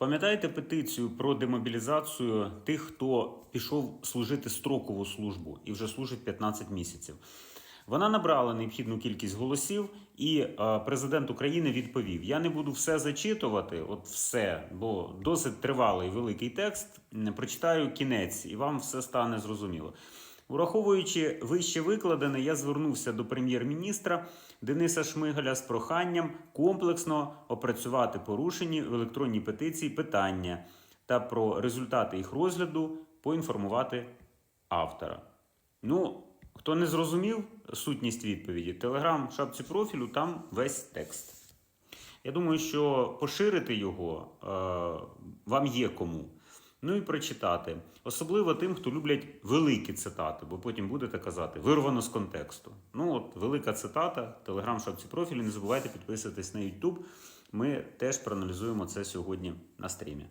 Пам'ятаєте петицію про демобілізацію тих, хто пішов служити строкову службу і вже служить 15 місяців? Вона набрала необхідну кількість голосів, і е, президент України відповів: Я не буду все зачитувати, от все, бо досить тривалий великий текст. Прочитаю кінець, і вам все стане зрозуміло. Враховуючи вище викладене, я звернувся до прем'єр-міністра Дениса Шмигаля з проханням комплексно опрацювати порушені в електронній петиції питання та про результати їх розгляду поінформувати автора. Ну, хто не зрозумів сутність відповіді, телеграм в шапці профілю, там весь текст. Я думаю, що поширити його е, вам є кому. Ну і прочитати. Особливо тим, хто люблять великі цитати, бо потім будете казати вирвано з контексту. Ну от велика цитата, телеграм шапці профілі. Не забувайте підписуватись на YouTube. Ми теж проаналізуємо це сьогодні на стрімі.